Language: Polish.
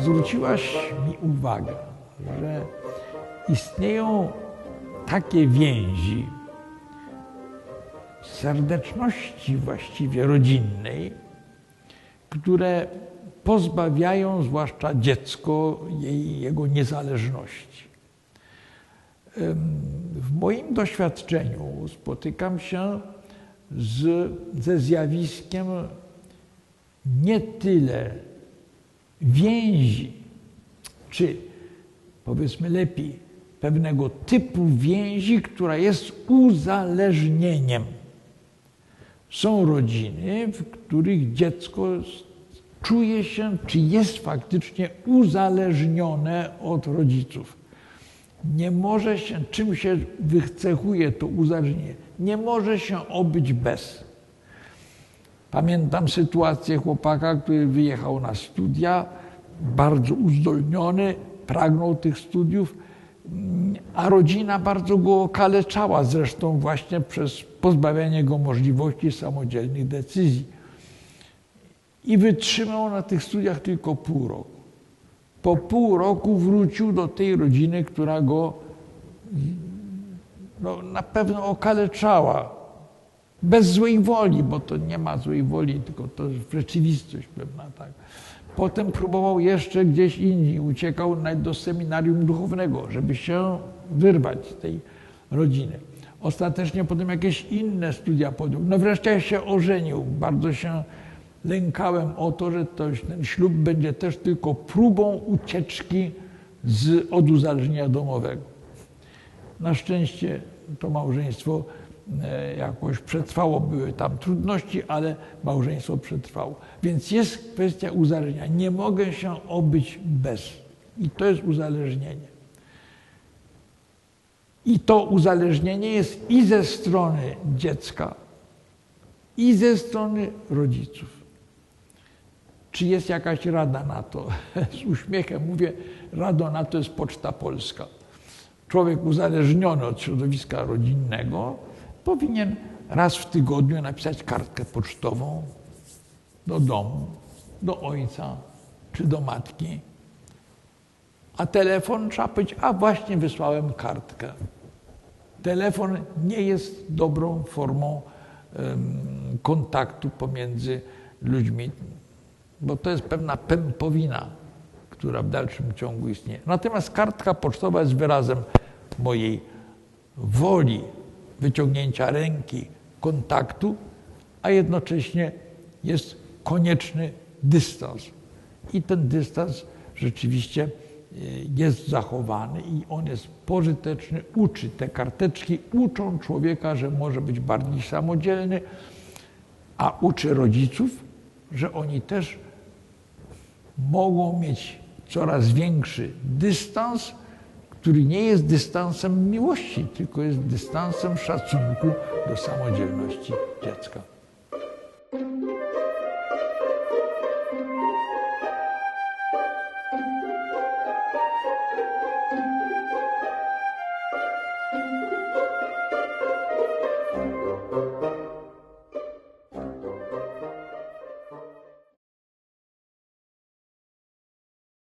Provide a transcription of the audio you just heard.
zwróciłaś mi uwagę, że istnieją takie więzi serdeczności właściwie rodzinnej, które pozbawiają zwłaszcza dziecko jej, jego niezależności. W moim doświadczeniu spotykam się z, ze zjawiskiem nie tyle więzi, czy powiedzmy lepiej, pewnego typu więzi, która jest uzależnieniem. Są rodziny, w których dziecko czuje się, czy jest faktycznie uzależnione od rodziców. Nie może się, czym się wycechuje to uzależnienie, nie może się obyć bez. Pamiętam sytuację chłopaka, który wyjechał na studia, bardzo uzdolniony, pragnął tych studiów, a rodzina bardzo go okaleczała, zresztą właśnie przez pozbawianie go możliwości samodzielnych decyzji. I wytrzymał na tych studiach tylko pół roku. Po pół roku wrócił do tej rodziny, która go no, na pewno okaleczała. Bez złej woli, bo to nie ma złej woli, tylko to rzeczywistość pewna. Tak. Potem próbował jeszcze gdzieś indziej, uciekał do seminarium duchownego, żeby się wyrwać z tej rodziny. Ostatecznie potem jakieś inne studia podjął. No wreszcie się ożenił. Bardzo się lękałem o to, że to, ten ślub będzie też tylko próbą ucieczki z, od uzależnienia domowego. Na szczęście to małżeństwo jakoś przetrwało, były tam trudności, ale małżeństwo przetrwało. Więc jest kwestia uzależnienia. Nie mogę się obyć bez. I to jest uzależnienie. I to uzależnienie jest i ze strony dziecka, i ze strony rodziców. Czy jest jakaś rada na to? Z uśmiechem mówię, rada na to jest Poczta Polska. Człowiek uzależniony od środowiska rodzinnego powinien raz w tygodniu napisać kartkę pocztową do domu, do ojca czy do matki. A telefon trzeba powiedzieć, a właśnie wysłałem kartkę. Telefon nie jest dobrą formą kontaktu pomiędzy ludźmi bo to jest pewna pępowina, która w dalszym ciągu istnieje. Natomiast kartka pocztowa jest wyrazem mojej woli wyciągnięcia ręki, kontaktu, a jednocześnie jest konieczny dystans. I ten dystans rzeczywiście e, jest zachowany i on jest pożyteczny, uczy. Te karteczki uczą człowieka, że może być bardziej samodzielny, a uczy rodziców, że oni też mogą mieć coraz większy dystans, który nie jest dystansem miłości, tylko jest dystansem szacunku do samodzielności dziecka.